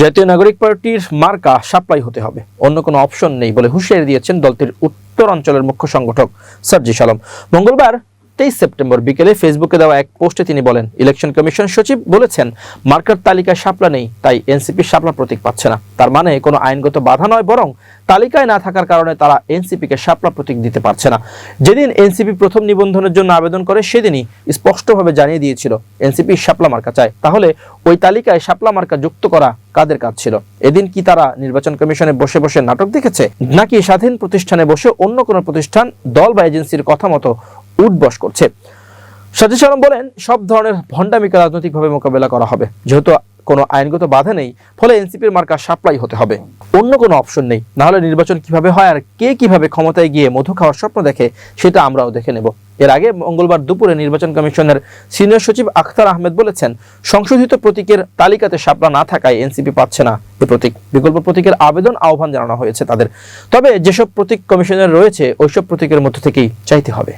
জাতীয় নাগরিক পার্টির মার্কা সাপ্লাই হতে হবে। অন্য কোনো অপশন নেই বলে হুঁশিয়ারি দিয়েছেন দলটির উত্তরাঞ্চলের মুখ্য সংগঠক সার্জি আলম মঙ্গলবার তেইশ সেপ্টেম্বর বিকেলে ফেসবুকে দেওয়া এক পোস্টে তিনি বলেন, ইলেকশন কমিশন সচিব বলেছেন, মার্কার তালিকায় শাপলা নেই, তাই এনসিপি শাপলা প্রতীক পাচ্ছে না। তার মানে কোনো আইনগত বাধা নয়, বরং তালিকায় না থাকার কারণে তারা এনসিপিকে শাপলা প্রতীক দিতে পারছে না। যেদিন এনসিপি প্রথম নিবন্ধনের জন্য আবেদন করে, সেদিনই স্পষ্টভাবে জানিয়ে দিয়েছিল, এনসিপি শাপলা মার্কা চায়। তাহলে ওই তালিকায় শাপলা মার্কা যুক্ত করা কাদের কাজ ছিল? এদিন কি তারা নির্বাচন কমিশনে বসে বসে নাটক দেখেছে? নাকি স্বাধীন প্রতিষ্ঠানে বসে অন্য কোনো প্রতিষ্ঠান, দল বা এজেন্সির কথা মতো উঠবস করছে। সাজিদ আলম বলেন, সব ধরনের ভণ্ডামিকা রাজনৈতিকভাবে মোকাবেলা করা হবে। যেহেতু কোনো আইনগত বাধা নেই, ফলে এনসিপির মার্কা সাপ্লাই হতে হবে। অন্য কোনো অপশন নেই। না হলে নির্বাচন কীভাবে হয় আর কে কীভাবে ক্ষমতায় গিয়ে মধু খাওয়ার স্বপ্ন দেখে, সেটা আমরাও দেখে নেব। এর আগে মঙ্গলবার দুপুরে নির্বাচন কমিশনের সিনিয়র সচিব আখতার আহমেদ বলেছেন, সংশোধিত প্রতীকের তালিকাতে শাপলা না থাকায় এনসিপি পাচ্ছে না এ প্রতীক। বিকল্প প্রতীকের আবেদন আহ্বান জানানো হয়েছে তাদের। তবে যেসব প্রতীক কমিশনের রয়েছে, ওইসব প্রতীকের মধ্য থেকেই চাইতে হবে।